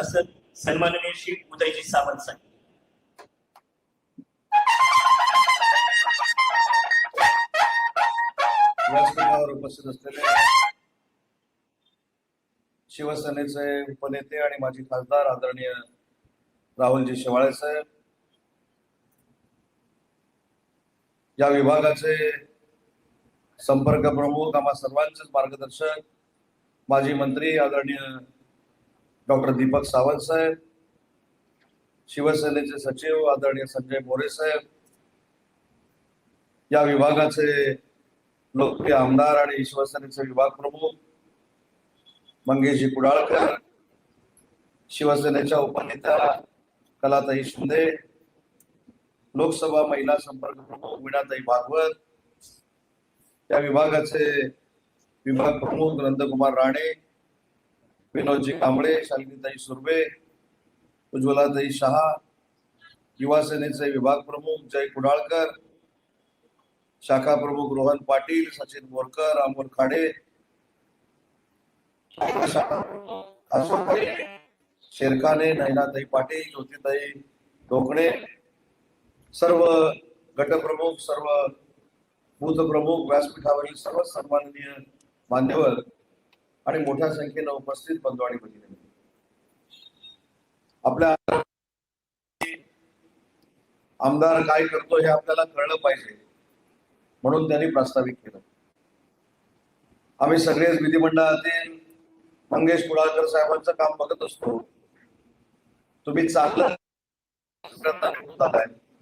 असं सन्माननीय श्री उदयजी सावंत साहेब. व्यासपीठावर उपस्थित असलेले शिवसेनेचे उपनेते आणि माजी खासदार आदरणीय राहुलजी शेवाळे साहेब या विभागाचे संपर्क प्रमुख आम्हा सर्वांचेच मार्गदर्शक माजी मंत्री आदरणीय डॉक्टर दीपक सावंत साहेब शिवसेनेचे सचिव आदरणीय संजय मोरे साहेब या विभागाचे लोकप्रिय आमदार आणि शिवसेनेचे विभाग प्रमुख मंगेशजी कुडाळकर शिवसेनेच्या उपनेत्या कलाताई शिंदे लोकसभा महिला संपर्क प्रमुख वीणाताई भागवत या विभागाचे विभाग प्रमुख नंदकुमार राणे विनोदजी कांबळे शालिनीताई सुर्वे उज्ज्वलाताई शहा युवा सेनेचे विभाग प्रमुख जय कुडाळकर शाखा प्रमुख रोहन पाटील सचिन बोरकर अमोल खाडे शेरखाने नयनाताई पाटील ज्योतिताई ढोकणे सर्व गटप्रमुख सर्व बूथ प्रमुख व्यासपीठावरील सर्व सन्माननीय मान्यवर आणि मोठ्या संख्येनं उपस्थित बंधू आणि भगिनी. आपल्या आमदार काय करतो हे आपल्याला कळलं पाहिजे. म्हणून त्यांनी प्रस्तावित केलं. आम्ही सगळेच विधिमंडळातील मंगेश कुडाळकर साहेबांचं काम बघत असतो. तुम्ही चांगलं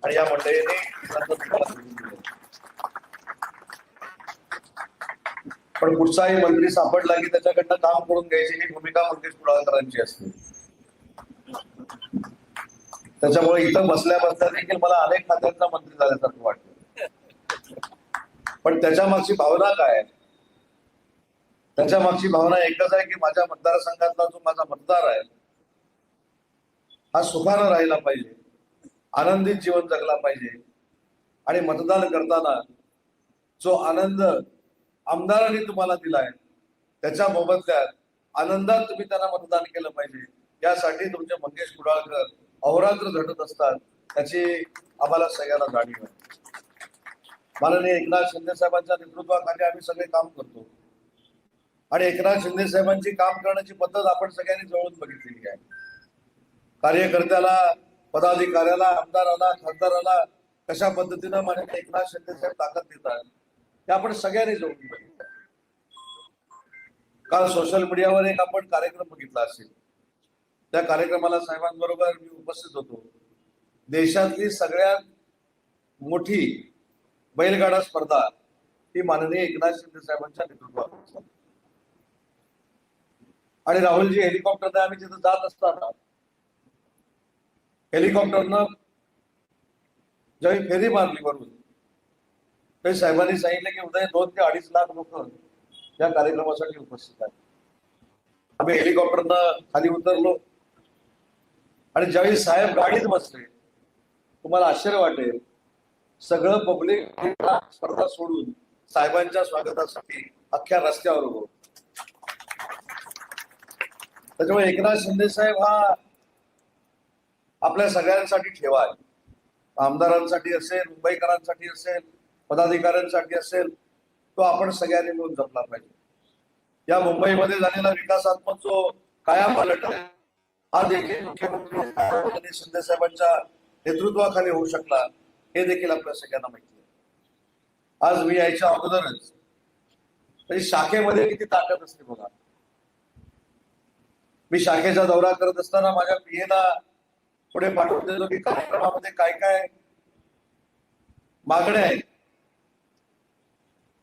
आणि या मंडळीने त्यांचं तुम्हाला सोडून दिलं. पण कुठचाही मंत्री सापडला की त्याच्याकडनं काम करून घ्यायची ही भूमिका मंत्री कुडाळकरांची असते. त्याच्यामुळे इथं बसल्या बसल्या देखील मला अनेक खात्यांचा मंत्री झाल्यासारखं वाटतं. पण त्याच्या मागची भावना काय आहे? त्याच्या मागची भावना एकच आहे की माझ्या मतदारसंघातला जो माझा मतदार आहे हा सुखानं राहिला पाहिजे आनंदित जीवन जगला पाहिजे आणि मतदान करताना जो आनंद आमदारांनी तुम्हाला दिलाय. त्याच्या मोबदल्यात आनंदात तुम्ही त्यांना मतदान केलं पाहिजे. यासाठी तुमचे मंगेश कुडाळकर अहोरात्र झटत असतात. त्याची आम्हाला सगळ्यांना जाणीव आहे. माननीय एकनाथ शिंदे साहेबांच्या नेतृत्वाखाली आम्ही सगळे काम करतो. आणि एकनाथ शिंदे साहेबांची काम करण्याची पद्धत आपण सगळ्यांनी जवळून बघितलेली आहे. कार्यकर्त्याला पदाधिकाऱ्याला आमदाराला खासदाराला कशा पद्धतीनं माननीय एकनाथ शिंदे साहेब ताकद देतात? हे आपण सगळ्यांनी जवळून बघितलं. काल सोशल मीडियावर एक आपण कार्यक्रम बघितला असेल. त्या कार्यक्रमाला साहेबांबरोबर मी उपस्थित होतो. देशातली सगळ्यात मोठी बैलगाडा स्पर्धा ही माननीय एकनाथ शिंदे साहेबांच्या नेतृत्वात आणि राहुलजी हेलिकॉप्टरने आम्ही तिथं जात असताना हेलिकॉप्टरनं ज्यावेळी फेरी मारली वरून काही साहेबांनी सांगितलं की उद्या दोन ते अडीच लाख लोक या कार्यक्रमासाठी उपस्थित आहेत. आम्ही हेलिकॉप्टरनं खाली उतरलो. आणि ज्यावेळी साहेब गाडीत बसले तुम्हाला आश्चर्य वाटेल सगळं पब्लिक स्पर्धा सोडून साहेबांच्या स्वागतासाठी अख्ख्या रस्त्यावर उभं त्याच्यामुळे एकनाथ शिंदे साहेब हा आपल्या सगळ्यांसाठी ठेवा आहे. आमदारांसाठी असेल मुंबईकरांसाठी असेल पदाधिकाऱ्यांसाठी असेल तो आपण सगळ्यांनी मिळून जपला पाहिजे. या मुंबईमध्ये झालेला विकासात्मक जो काया पलट हा देखील मुख्यमंत्री शिंदे साहेबांच्या नेतृत्वाखाली होऊ शकला हे देखील आपल्या सगळ्यांना माहिती आहे. आज मी यायच्या अगोदरच तरी शाखेमध्ये किती ताकद असते बघा. मी शाखेचा दौरा करत असताना माझ्या पीएला पुढे पाठवून देतो की कार्यक्रमामध्ये काय काय मागण्या आहेत.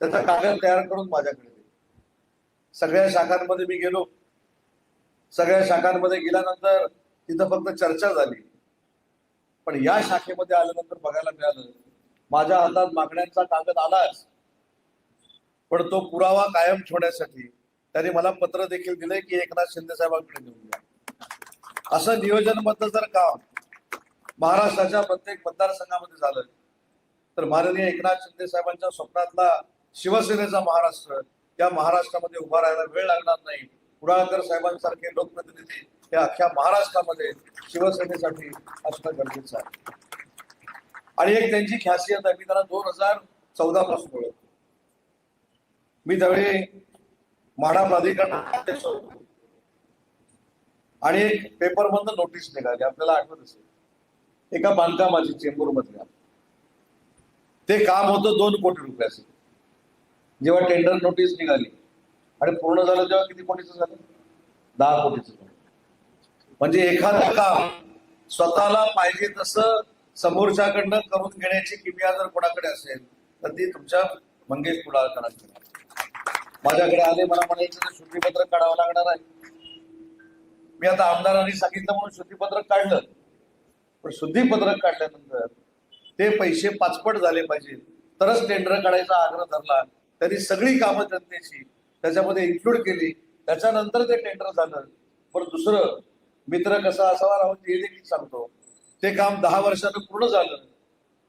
त्याचा कागद तयार करून माझ्याकडे सगळ्या शाखांमध्ये मी गेलो. सगळ्या शाखांमध्ये गेल्यानंतर तिथं फक्त चर्चा झाली. पण या शाखेमध्ये आल्यानंतर बघायला मिळालं माझ्या हातात मागण्यांचा कागद आलाच. पण तो पुरावा कायम ठेवण्यासाठी त्यांनी मला पत्र देखील दिले की एकनाथ शिंदे साहेबांकडे देऊन द्या. असं नियोजनबद्ध जर काम महाराष्ट्राच्या प्रत्येक मतदारसंघामध्ये झालं तर माननीय एकनाथ शिंदे साहेबांच्या स्वप्नातला शिवसेनेचा महाराष्ट्र या महाराष्ट्रामध्ये उभा राहायला वेळ लागणार नाही. कुडाळकर साहेबांसारखे लोकप्रतिनिधी हे अख्ख्या महाराष्ट्रामध्ये शिवसेनेसाठी असणं गरजेचं आहे. आणि एक त्यांची खासियत आहे मी त्यांना दोन हजार चौदा पासून ओळखतो. मी त्यावेळी म्हाडा प्राधिकरण आणि एक पेपर मधनं नोटीस निघाली आपल्याला आठवत असेल. एका बांधकामाची चेंबूर मधल्या ते काम होतं दोन कोटी रुपयाचं. जेव्हा टेंडर नोटीस निघाली आणि पूर्ण झालं तेव्हा किती कोटीचं झालं? दहा कोटीचं. झालं म्हणजे एखादं काम स्वतःला पाहिजे तसं समोरच्याकडनं करून घेण्याची किमया जर कोणाकडे असेल तर ती तुमच्या मंगेश कुडाळकरांची माझ्याकडे आले मला म्हणायचं शुद्धीपत्रक काढावं लागणार आहे. मी आता आमदारांनी सांगितलं म्हणून शुद्धीपत्रक काढलं. पण शुद्धीपत्रक काढल्यानंतर ते पैसे पाचपट झाले पाहिजे. तरच टेंडर काढायचा आग्रह धरला. त्यांनी सगळी कामं जनतेची त्याच्यामध्ये इन्क्लूड केली. त्याच्यानंतर ते टेंडर झालं. पण दुसरं मित्र कसा असावा राहून हे देखील सांगतो. ते काम दहा वर्षानं पूर्ण झालं.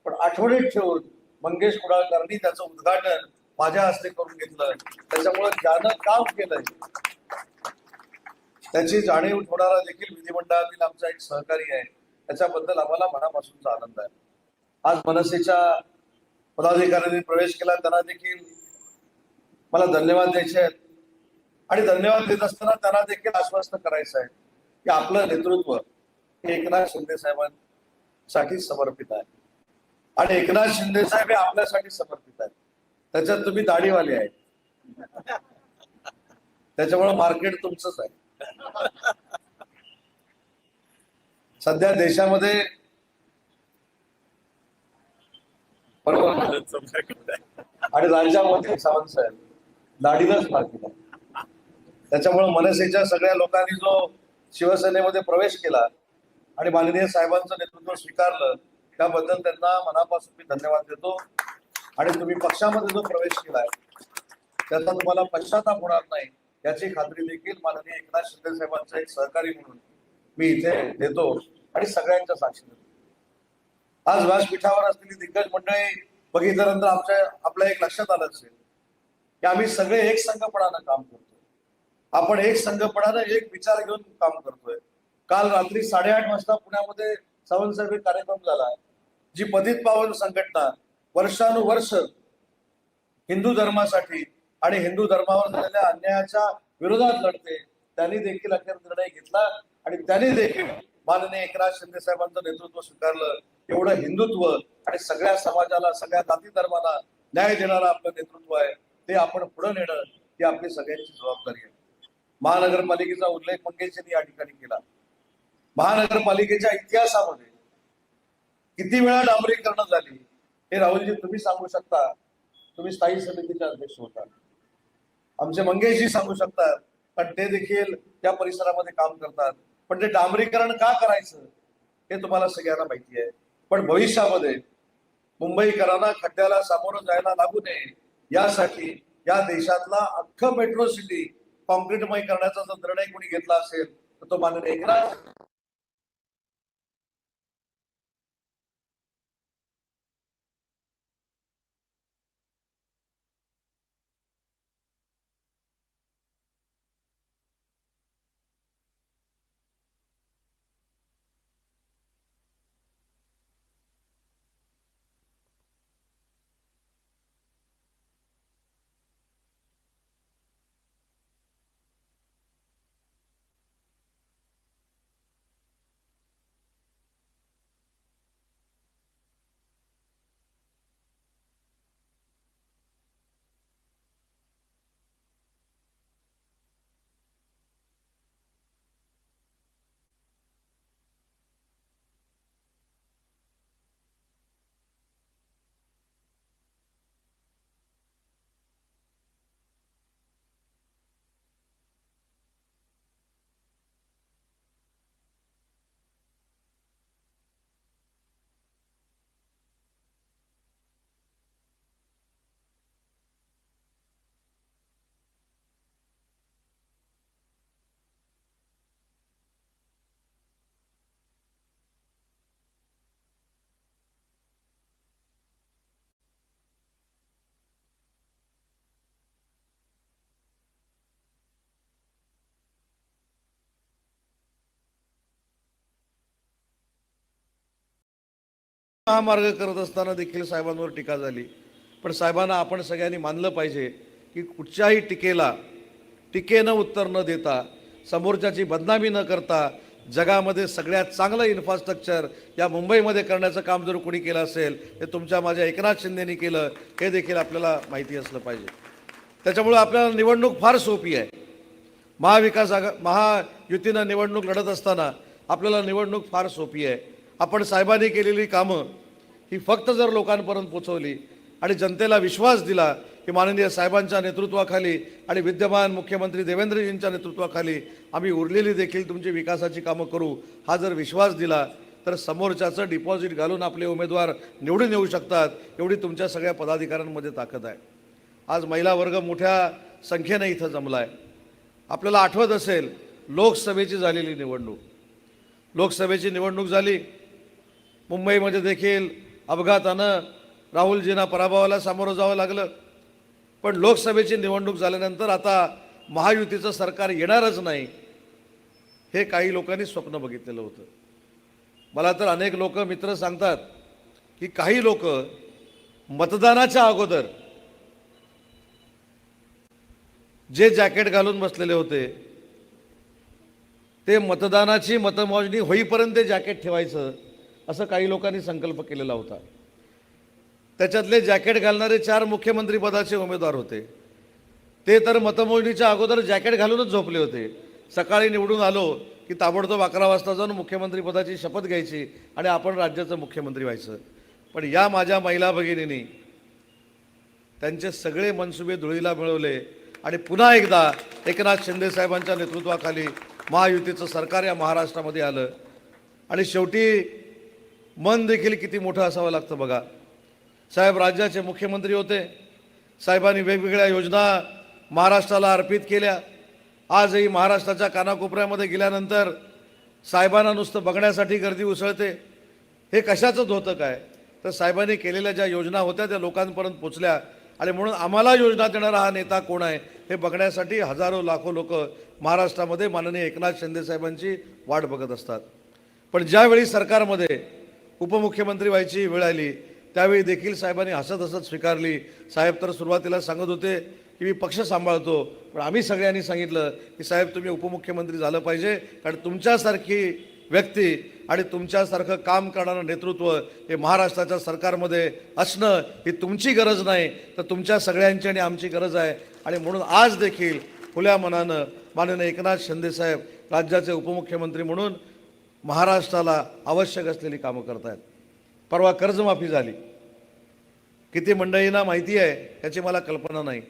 पण आठवणीत ठेवून मंगेश कुडाळकरांनी त्याचं उद्घाटन माझ्या हस्ते करून घेतलं. त्याच्यामुळे ज्यानं काम केलंय त्याची जाणीव ठेवणारा देखील विधिमंडळातील आमचा एक सहकारी आहे. त्याच्याबद्दल आम्हाला मनापासूनचा आनंद आहे. आज मनसेच्या पदाधिकाऱ्यांनी प्रवेश केला. त्यांना देखील मला धन्यवाद द्यायचे आहेत. आणि धन्यवाद देत असताना त्यांना देखील आश्वस्त करायचं आहे की आपलं नेतृत्व हे एकनाथ शिंदे साहेबांसाठी समर्पित आहे. आणि एकनाथ शिंदे साहेब हे आपल्यासाठी समर्पित आहेत. त्याच्यात तुम्ही दाढीवाले आहे. त्याच्यामुळे मार्केट तुमचंच आहे. सध्या देशामध्ये आणि राज्यामध्ये सावंत साहेब. दाढीलाच पार केला त्याच्यामुळे मनसेच्या सगळ्या लोकांनी जो शिवसेनेमध्ये प्रवेश केला आणि माननीय साहेबांचं नेतृत्व स्वीकारलं त्याबद्दल त्यांना मनापासून मी धन्यवाद देतो आणि तुम्ही पक्षामध्ये जो प्रवेश केलाय त्याचा तुम्हाला पश्चाताप होणार नाही याची खात्री देखील माननीय एकनाथ शिंदे साहेबांचा एक सहकारी म्हणून मी इथे देतो आणि सगळ्यांच्या साक्षीने देतो. आज व्यासपीठावर असलेली दिग्गज मंडळी बघितल्यानंतर आमच्या आपल्या एक लक्षात आलं असेल की आम्ही सगळे एक संघपणानं काम करतोय. आपण एक संघपणानं एक विचार घेऊन काम करतोय. काल रात्री साडेआठ वाजता पुण्यामध्ये सावंत कार्यक्रम झाला. जी पतित पावन संघटना वर्षानुवर्ष हिंदू धर्मासाठी आणि हिंदू धर्मावर झालेल्या अन्यायाच्या विरोधात लढते त्यांनी देखील अखेर निर्णय घेतला आणि त्यांनी देखील माननीय एकनाथ शिंदे साहेबांचं नेतृत्व स्वीकारलं. एवढं हिंदुत्व आणि सगळ्या समाजाला सगळ्या जाती धर्माला न्याय देणारा आपलं नेतृत्व आहे. ते आपण पुढे नेणं ही आपली सगळ्यांची जबाबदारी आहे. महानगरपालिकेचा उल्लेख मंगेश यांनी या ठिकाणी केला. महानगरपालिकेच्या इतिहासामध्ये किती वेळा डांबरीकरण झाली हे राहुलजी तुम्ही सांगू शकता. तुम्ही स्थायी समितीचे अध्यक्ष होता. आमचे मंगेशजी सांगू शकतात पण ते देखील त्या परिसरामध्ये काम करतात. पण ते डांबरीकरण का करायचं हे तुम्हाला सगळ्यांना माहिती आहे. पण भविष्यामध्ये मुंबईकरांना खड्ड्याला सामोरं जायला लागू नये यासाठी या देशातला अख्खं मेट्रो सिटी कॉन्क्रीटमय करण्याचा जर निर्णय कोणी घेतला असेल तर तो माननीय एकनाथ महामार्ग करत असताना देखील साहेबांवर टीका झाली. पण साहेबांना आपण सगळ्यांनी मानलं पाहिजे की कुठच्याही टीकेला टीकेनं उत्तर न देता समोरच्याची बदनामी न करता जगामध्ये सगळ्यात चांगलं इन्फ्रास्ट्रक्चर या मुंबईमध्ये करण्याचं काम जर कोणी केलं असेल ते तुमच्या माझ्या एकनाथ शिंदेनी केलं हे देखील आपल्याला माहिती असलं पाहिजे. त्याच्यामुळं आपल्याला निवडणूक फार सोपी आहे. महाविकास आघा महायुतीनं निवडणूक लढत असताना आपल्याला निवडणूक फार सोपी आहे. आपण साहेबांनी केलेली कामं ही फक्त जर लोकांपर्यंत पोचवली आणि जनतेला विश्वास दिला की माननीय साहेबांच्या नेतृत्वाखाली आणि विद्यमान मुख्यमंत्री देवेंद्रजींच्या नेतृत्वाखाली आम्ही उरलेली देखील तुमची विकासाची कामं करू हा जर विश्वास दिला तर समोरच्याचं डिपॉझिट घालून आपले उमेदवार निवडून येऊ शकतात एवढी तुमच्या सगळ्या पदाधिकाऱ्यांमध्ये ताकद आहे. आज महिला वर्ग मोठ्या संख्येनं इथं जमला आहे आपल्याला आठवत असेल लोकसभेची झालेली निवडणूक. लोकसभेची निवडणूक झाली मुंबईमध्ये देखील अपघातानं राहुलजींना पराभवाला सामोरं जावं लागलं. पण लोकसभेची निवडणूक झाल्यानंतर आता महायुतीचं सरकार येणारच नाही हे काही लोकांनी स्वप्न बघितलेलं होतं. मला तर अनेक लोक मित्र सांगतात की काही लोक मतदानाच्या अगोदर जे जॅकेट घालून बसलेले होते ते मतदानाची मतमोजणी होईपर्यंत ते जॅकेट ठेवायचं असं काही लोकांनी संकल्प केलेला होता. त्याच्यातले जॅकेट घालणारे चार मुख्यमंत्रीपदाचे उमेदवार होते. ते तर मतमोजणीच्या अगोदर जॅकेट घालूनच झोपले होते. सकाळी निवडून आलो की ताबडतोब अकरा वाजता जाऊन मुख्यमंत्रीपदाची शपथ घ्यायची आणि आपण राज्याचं मुख्यमंत्री व्हायचं. पण या माझ्या महिला भगिनींनी त्यांचे सगळे मनसुबे धुळीला मिळवले आणि पुन्हा एकदा एकनाथ शिंदे साहेबांच्या नेतृत्वाखाली महायुतीचं सरकार या महाराष्ट्रामध्ये आलं. आणि शेवटी मन देखील किती मोठं असावं लागतं बघा. साहेब राज्याचे मुख्यमंत्री होते. साहेबांनी वेगवेगळ्या योजना महाराष्ट्राला अर्पित केल्या. आजही महाराष्ट्राच्या कानाकोपऱ्यामध्ये गेल्यानंतर साहेबांना नुसतं बघण्यासाठी गर्दी उसळते. हे कशाचंच होतं काय? तर साहेबांनी केलेल्या ज्या योजना होत्या त्या लोकांपर्यंत पोचल्या. आणि म्हणून आम्हाला योजना देणारा हा नेता कोण आहे हे बघण्यासाठी हजारो लाखो लोक महाराष्ट्रामध्ये माननीय एकनाथ शिंदेसाहेबांची वाट बघत असतात. पण ज्यावेळी सरकारमध्ये उपमुख्यमंत्री व्हायची वेळ आली. त्यावेळी देखील साहेबांनी हसत हसत स्वीकारली. साहेब तर सुरुवातीला सांगत होते की मी पक्ष सांभाळतो. पण आम्ही सगळ्यांनी सांगितलं की साहेब तुम्ही उपमुख्यमंत्री झालं पाहिजे. कारण तुमच्यासारखी व्यक्ती आणि तुमच्यासारखं काम करणारं नेतृत्व हे महाराष्ट्राच्या सरकारमध्ये असणं ही तुमची गरज नाही. तर तुमच्या सगळ्यांची आणि आमची गरज आहे. आणि म्हणून आज देखील खुल्या मनानं माननीय एकनाथ शिंदेसाहेब राज्याचे उपमुख्यमंत्री म्हणून महाराष्ट्राला आवश्यक असलेली कामं करतायत. परवा कर्जमाफी झाली. किती मंडळींना माहिती आहे याची मला कल्पना नाही.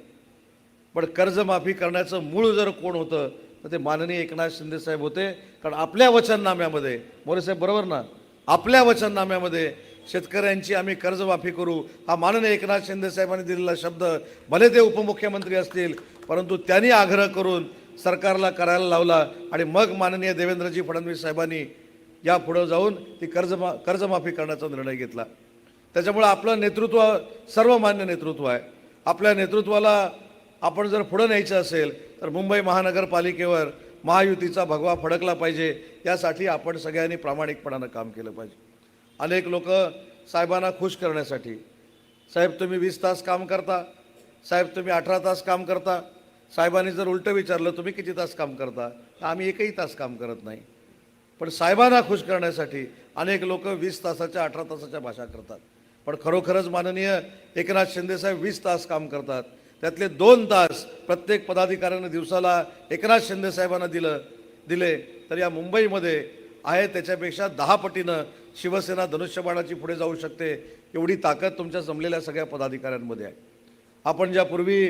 पण कर्जमाफी करण्याचं मूळ जर कोण होतं तर ते माननीय एकनाथ शिंदेसाहेब होते. कारण आपल्या वचननाम्यामध्ये मोरेसाहेब बरोबर ना? आपल्या वचननाम्यामध्ये शेतकऱ्यांची आम्ही कर्जमाफी करू हा माननीय एकनाथ शिंदेसाहेबांनी दिलेला शब्द भले ते उपमुख्यमंत्री असतील परंतु त्यांनी आग्रह करून सरकारला करायला लावला आणि मग माननीय देवेंद्रजी फडणवीस साहेबांनी या पुढं जाऊन ती कर्जमा कर्जमाफी करण्याचा निर्णय घेतला. त्याच्यामुळं आपलं नेतृत्व सर्वमान्य नेतृत्व आहे. आपल्या नेतृत्वाला आपण जर पुढं न्यायचं असेल तर मुंबई महानगरपालिकेवर महायुतीचा भगवा फडकला पाहिजे. यासाठी आपण सगळ्यांनी प्रामाणिकपणानं काम केलं पाहिजे. अनेक लोक साहेबांना खुश करण्यासाठी. साहेब तुम्ही वीस तास काम करता. साहेब तुम्ही अठरा तास काम करता. साहेबांनी जर उलटं विचारलं तुम्ही किती तास काम करता? तर आम्ही एकही तास काम करत नाही. पण साहेबांना खुश करण्यासाठी अनेक लोक वीस तासाच्या अठरा तासाच्या भाषा करतात. पण खरोखरच माननीय एकनाथ शिंदेसाहेब वीस तास काम करतात. त्यातले दोन तास प्रत्येक पदाधिकाऱ्यानं दिवसाला एकनाथ शिंदेसाहेबांना दिलं दिले. तर या मुंबईमध्ये आहे त्याच्यापेक्षा दहा पटीनं शिवसेना धनुष्यबाणाची पुढे जाऊ शकते एवढी ताकद तुमच्या जमलेल्या सगळ्या पदाधिकाऱ्यांमध्ये आहे. आपण ज्या पूर्वी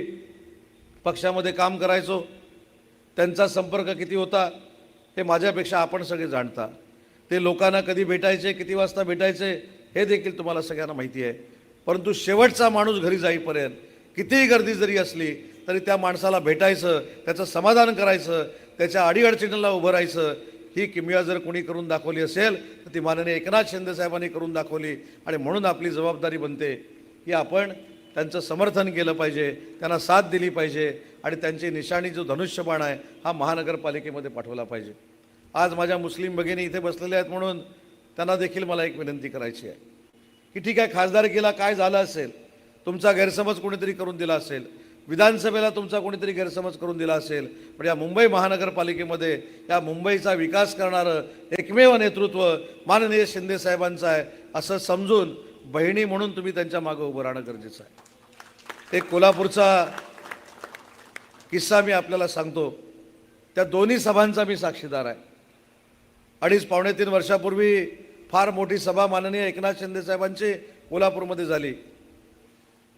पक्षामध्ये काम करायचो त्यांचा संपर्क किती होता? हे माझ्यापेक्षा आपण सगळे जाणता. ते लोकांना कधी भेटायचे किती वाजता भेटायचे हे देखील तुम्हाला सगळ्यांना माहिती आहे. परंतु शेवटचा माणूस घरी जाईपर्यंत कितीही गर्दी जरी असली तरी त्या माणसाला भेटायचं त्याचं समाधान करायचं त्याच्या अडीअडचणीला उभं राहायचं ही किमया जर कोणी करून दाखवली असेल तर ती माननीय एकनाथ शिंदेसाहेबांनी करून दाखवली आणि म्हणून आपली जबाबदारी बनते. की आपण त्यांचं समर्थन केलं पाहिजे त्यांना साथ दिली पाहिजे आणि त्यांची निशाणी जो धनुष्यबाण आहे हा महानगरपालिकेमध्ये पाठवला पाहिजे. आज माझ्या मुस्लिम भगिनी इथे बसलेल्या आहेत म्हणून त्यांना देखील मला एक विनंती करायची आहे. की ठीक आहे खासदारकीला काय झालं असेल तुमचा गैरसमज कोणीतरी करून दिला असेल विधानसभेला तुमचा कोणीतरी गैरसमज करून दिला असेल पण या मुंबई महानगरपालिकेमध्ये या मुंबईचा विकास करणारं एकमेव नेतृत्व माननीय शिंदे साहेबांचं आहे असं समजून बहिणी म्हणून तुम्ही त्यांच्या मागं उभं राहणं गरजेचं आहे. एक कोल्हापूरचा किस्सा मी आपल्याला सांगतो. त्या दोन्ही सभांचा मी साक्षीदार आहे. अडीच पावणे तीन वर्षापूर्वी फार मोठी सभा माननीय एकनाथ शिंदे साहेबांची कोल्हापूरमध्ये झाली.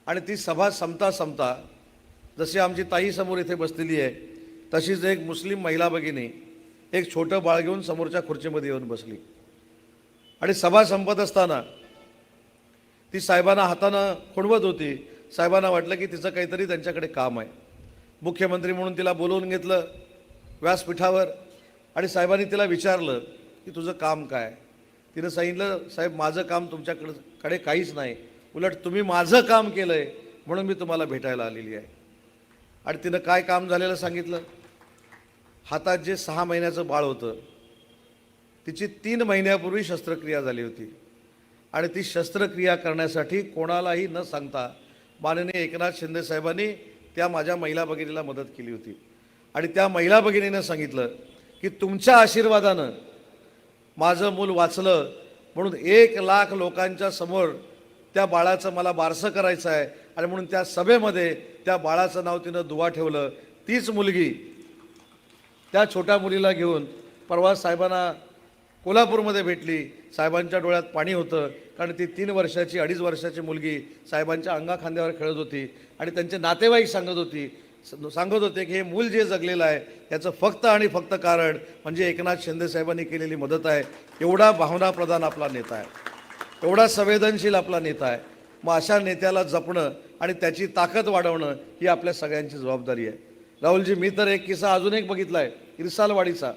आणि ती सभा संपता संपता जशी आमची ताई समोर इथे बसलेली आहे तशीच एक मुस्लिम महिला भगिनी एक छोटं बाळ घेऊन समोरच्या खुर्चीमध्ये येऊन बसली. आणि सभा संपत असताना ती साहेबांना हातानं खुणवत होती. साहेबांना वाटलं की तिचं काहीतरी त्यांच्याकडे काम आहे. मुख्यमंत्री म्हणून तिला बोलवून घेतलं व्यासपीठावर आणि साहेबांनी तिला विचारलं की तुझं काम काय? तिनं सांगितलं साहेब माझं काम तुमच्याकडं कडे काहीच नाही. उलट तुम्ही माझं काम केलं आहे म्हणून मी तुम्हाला भेटायला आलेली आहे. आणि तिनं काय काम झालेलं सांगितलं? हातात जे सहा महिन्याचं बाळ होतं तिची तीन महिन्यापूर्वी शस्त्रक्रिया झाली होती. आणि ती शस्त्रक्रिया करण्यासाठी कोणालाही न सांगता माननीय एकनाथ शिंदे साहेबांनी त्या माझ्या महिला भगिनीला मदत केली होती. आणि त्या महिला भगिनीनं सांगितलं की तुमच्या आशीर्वादानं माझं मूल वाचलं म्हणून एक लाख लोकांच्या समोर त्या बाळाचं मला बारसं करायचं आहे आणि म्हणून त्या सभेमध्ये त्या बाळाचं नाव तिनं दुवा ठेवलं. तीच मुलगी त्या छोट्या मुलीला घेऊन परवा साहेबांना कोल्हापूरमध्ये भेटली. साहेबांच्या डोळ्यात पाणी होतं. कारण ती तीन वर्षाची अडीच वर्षाची मुलगी साहेबांच्या अंगा खांद्यावर खेळत होती. आणि त्यांचे नातेवाईक सांगत होती. स- सांगत होते की हे मूल जे जगलेलं आहे याचं फक्त आणि फक्त कारण म्हणजे एकनाथ शिंदे साहेबांनी केलेली मदत आहे. एवढा भावनाप्रधान आपला नेता आहे. एवढा संवेदनशील आपला नेता आहे. मग अशा नेत्याला जपणं आणि त्याची ताकद वाढवणं ही आपल्या सगळ्यांची जबाबदारी आहे. राहुलजी मी तर एक किस्सा अजून एक बघितला आहे इरसालवाडीचा.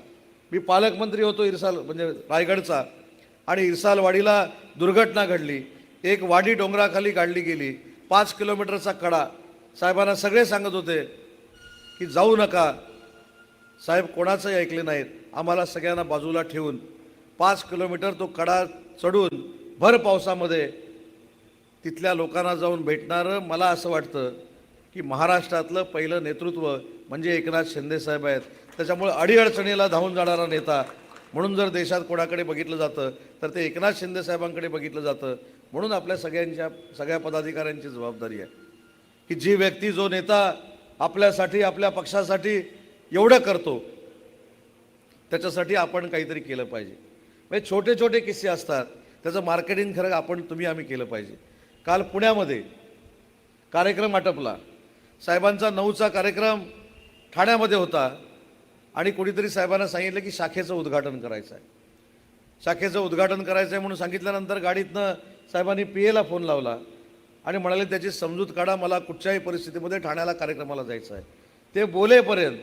मी पालकमंत्री होतो इरसाल म्हणजे रायगडचा. आणि इरसालवाडीला दुर्घटना घडली. एक वाडी डोंगराखाली काढली गेली. पाच किलोमीटरचा कडा. साहेबांना सगळे सांगत होते की जाऊ नका. साहेब कोणाचंही ऐकले नाहीत. आम्हाला सगळ्यांना बाजूला ठेवून पाच किलोमीटर तो कडा चढून भर पावसामध्ये तिथल्या लोकांना जाऊन भेटणारं मला असं वाटतं की महाराष्ट्रातलं पहिलं नेतृत्व म्हणजे एकनाथ शिंदे साहेब आहेत. त्याच्यामुळे अडीअडचणीला धावून जाणारा नेता म्हणून जर देशात कोणाकडे बघितलं जातं तर ते एकनाथ शिंदे साहेबांकडे बघितलं जातं. म्हणून आपल्या सगळ्यांच्या सगळ्या पदाधिकाऱ्यांची जबाबदारी आहे. की जी व्यक्ती जो नेता आपल्यासाठी आपल्या पक्षासाठी एवढं करतो त्याच्यासाठी आपण काहीतरी केलं पाहिजे. म्हणजे छोटे छोटे किस्से असतात. त्याचं मार्केटिंग खरं आपण तुम्ही आम्ही केलं पाहिजे. काल पुण्यामध्ये कार्यक्रम आटपला. साहेबांचा नऊचा कार्यक्रम ठाण्यामध्ये होता. आणि कोणीतरी साहेबांना सांगितलं की शाखेचं उद्घाटन करायचं आहे. शाखेचं उद्घाटन करायचं आहे म्हणून सांगितल्यानंतर गाडीतनं साहेबांनी पी एला फोन लावला आणि म्हणाले त्याची समजूत काढा मला कुठच्याही परिस्थितीमध्ये ठाण्याला कार्यक्रमाला जायचं आहे. ते बोलेपर्यंत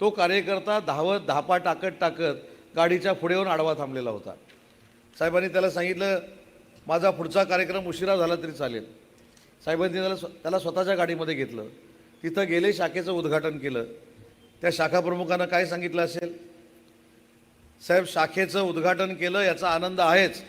तो कार्यकर्ता धावत धापा टाकत टाकत गाडीच्या पुढे येऊन आडवा थांबलेला होता. साहेबांनी त्याला सांगितलं माझा पुढचा कार्यक्रम उशिरा झाला तरी चालेल. साहेबांनी त्याला स्व- त्याला स्वतःच्या गाडीमध्ये घेतलं. तिथं गेले शाखेचं उद्घाटन केलं. त्या शाखा प्रमुखांना काय सांगितलं असेल? साहेब शाखेचं उद्घाटन केलं याचा आनंद आहेच.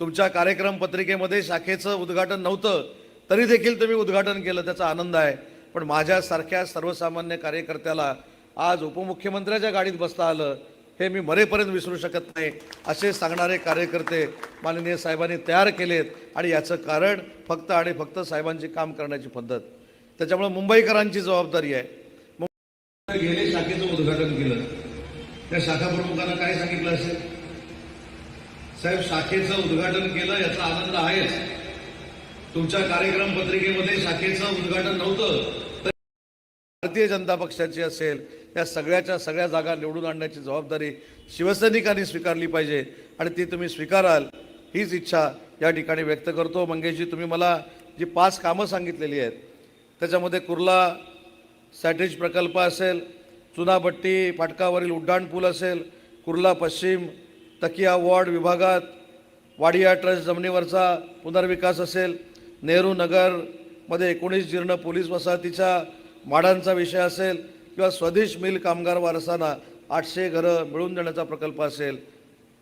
तुमच्या कार्यक्रम पत्रिकेमध्ये शाखेचं उद्घाटन नव्हतं तरी देखील तुम्ही उद्घाटन केलं त्याचा आनंद आहे. पण माझ्यासारख्या सर्वसामान्य कार्यकर्त्याला आज उपमुख्यमंत्र्याच्या गाडीत बसता आलं हे मी मरेपर्यंत विसरू शकत नाही असे सांगणारे कार्यकर्ते माननीय साहेबांनी तयार केलेत आणि याचं कारण फक्त आणि फक्त साहेबांची काम करण्याची पद्धत. त्याच्यामुळे मुंबईकरांची जबाबदारी आहे. गेले शाखेचं उद्घाटन केलं. त्या शाखा प्रमुखांना काय सांगितलं असेल? साहेब शाखेचं उद्घाटन केलं याचा आनंद आहेच. तुमच्या कार्यक्रम पत्रिकेमध्ये शाखेचं उद्घाटन नव्हतं. तर भारतीय जनता पक्षाची असेल या सगळ्याच्या सगळ्या जागा निवडून आणण्याची जबाबदारी शिवसैनिकांनी स्वीकारली पाहिजे आणि ती तुम्ही स्वीकाराल हीच इच्छा या ठिकाणी व्यक्त करतो. मंगेशजी तुम्ही मला जी पाच कामं सांगितलेली आहेत त्याच्यामध्ये कुर्ला सॅटेज प्रकल्प असेल चुनाभट्टी फाटकावरील उड्डाणपूल असेल कुर्ला पश्चिम तकिया वॉर्ड विभागात वाडिया ट्रस्ट जमिनीवरचा पुनर्विकास असेल नेहरू नगरमध्ये एकोणीस जीर्ण पोलीस वसाहतीच्या माडांचा विषय असेल किंवा स्वदेश मिल कामगार वारसांना आठशे घरं मिळवून देण्याचा प्रकल्प असेल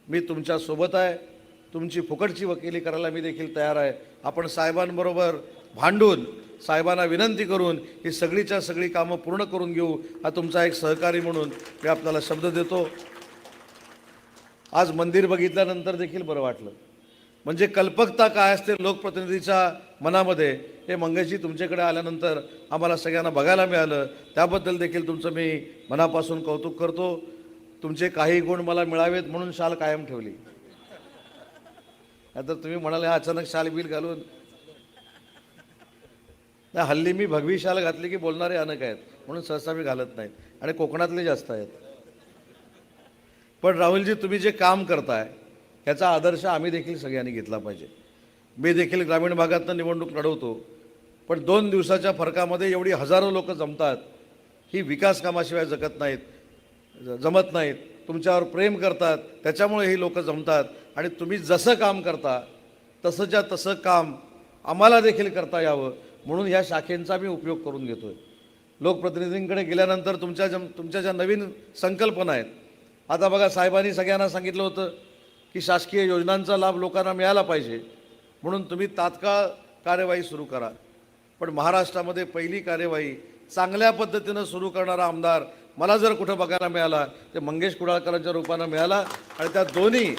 मी तुमच्यासोबत आहे. तुमची फुकटची वकिली करायला मी देखील तयार आहे. आपण साहेबांबरोबर भांडून साहेबांना विनंती करून ही सगळीच्या सगळी कामं पूर्ण करून घेऊ हा तुमचा एक सहकारी म्हणून मी आपल्याला शब्द देतो. आज मंदिर बघितल्यानंतर देखील बरं वाटलं. म्हणजे कल्पकता काय असते लोकप्रतिनिधीच्या मनामध्ये हे मंगेशजी तुमच्याकडे आल्यानंतर आम्हाला सगळ्यांना बघायला मिळालं. त्याबद्दल देखील तुमचं मी मनापासून कौतुक करतो. तुमचे काही गुण मला मिळावेत म्हणून शाल कायम ठेवली. आता तुम्ही म्हणाले अचानक शाल बिल घालून नाही हल्ली मी भगवी शाल घातली की बोलणारे अनेक आहेत म्हणून सहसा मी घालत नाहीत. आणि कोकणातले जास्त आहेत. पण राहुलजी तुम्ही जे काम करताय ह्याचा आदर्श आम्ही देखील सगळ्यांनी घेतला पाहिजे. मी देखील ग्रामीण भागातनं निवडणूक लढवतो पण दोन दिवसाच्या फरकामध्ये एवढी हजारो लोक जमतात ही विकास कामाशिवाय जगत नाहीत ज- जमत नाहीत. तुमच्यावर प्रेम करतात त्याच्यामुळे ही लोक जमतात. आणि तुम्ही जसं काम करता तसंच्या तसं काम आम्हाला देखील करता यावं म्हणून ह्या शाखेंचा मी उपयोग करून घेतो आहे लोकप्रतिनिधींकडे गेल्यानंतर तुमच्या जम तुमच्या ज्या नवीन संकल्पना आहेत आता बघा साहेबांनी सगळ्यांना सांगितलं होतं की शासकीय योजनांचा लाभ लोकांना मिळाला पाहिजे म्हणून तुम्ही तात्काळ कार्यवाही सुरू करा. पण महाराष्ट्रामध्ये पहिली कार्यवाही चांगल्या पद्धतीनं सुरू करणारा आमदार मला जर कुठं बघायला मिळाला ते मंगेश कुडाळकरांच्या रूपानं मिळाला आणि त्या दोन्ही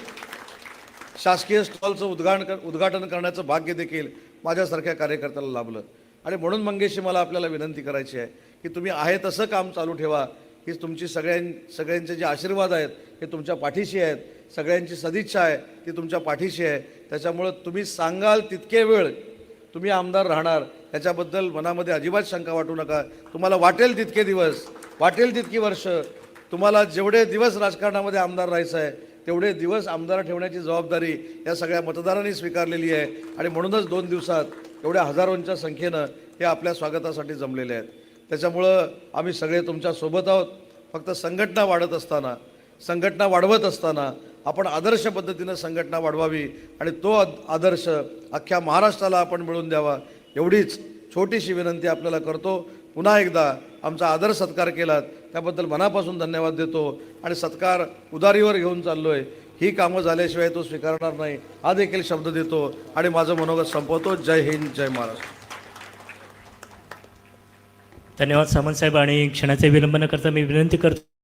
शासकीय स्टॉलचं उद्घाटन उद्घाटन करण्याचं भाग्य देखील माझ्यासारख्या कार्यकर्त्याला लाभलं. आणि म्हणून मंगेशी मला आपल्याला विनंती करायची आहे की तुम्ही आहे तसं काम चालू ठेवा. ही तुमची सगळ्यां सगळ्यांचे जे आशीर्वाद आहेत हे तुमच्या पाठीशी आहेत. सगळ्यांची सदिच्छा आहे ती तुमच्या पाठीशी आहे. त्याच्यामुळं तुम्ही सांगाल तितके वेळ तुम्ही आमदार राहणार. याच्याबद्दल मनामध्ये अजिबात शंका वाटू नका. तुम्हाला वाटेल तितके दिवस वाटेल तितकी वर्ष. तुम्हाला जेवढे दिवस राजकारणामध्ये आमदार राहायचं आहे तेवढे दिवस आमदार ठेवण्याची जबाबदारी या सगळ्या मतदारांनी स्वीकारलेली आहे. आणि म्हणूनच दोन दिवसात एवढ्या हजारोंच्या संख्येनं हे आपल्या स्वागतासाठी जमलेले आहेत. त्याच्यामुळं आम्ही सगळे तुमच्यासोबत आहोत. फक्त संघटना वाढत असताना संघटना वाढवत असताना आपण आदर्श पद्धतीनं संघटना वाढवावी आणि तो आदर्श अख्ख्या महाराष्ट्राला आपण मिळवून द्यावा एवढीच छोटीशी विनंती आपल्याला करतो. पुन्हा एकदा आमचा आदर सत्कार केलात. त्याबद्दल मनापासून धन्यवाद देतो आणि सत्कार उदारीवर घेऊन चाललो आहे ही कामं झाल्याशिवाय तो स्वीकारणार नाही हा देखील शब्द देतो आणि माझं मनोगत संपवतो. जय हिंद जय महाराष्ट्र. धन्यवाद सामंत साहेब आणि क्षणाचे विलंब न करता मी विनंती करतो.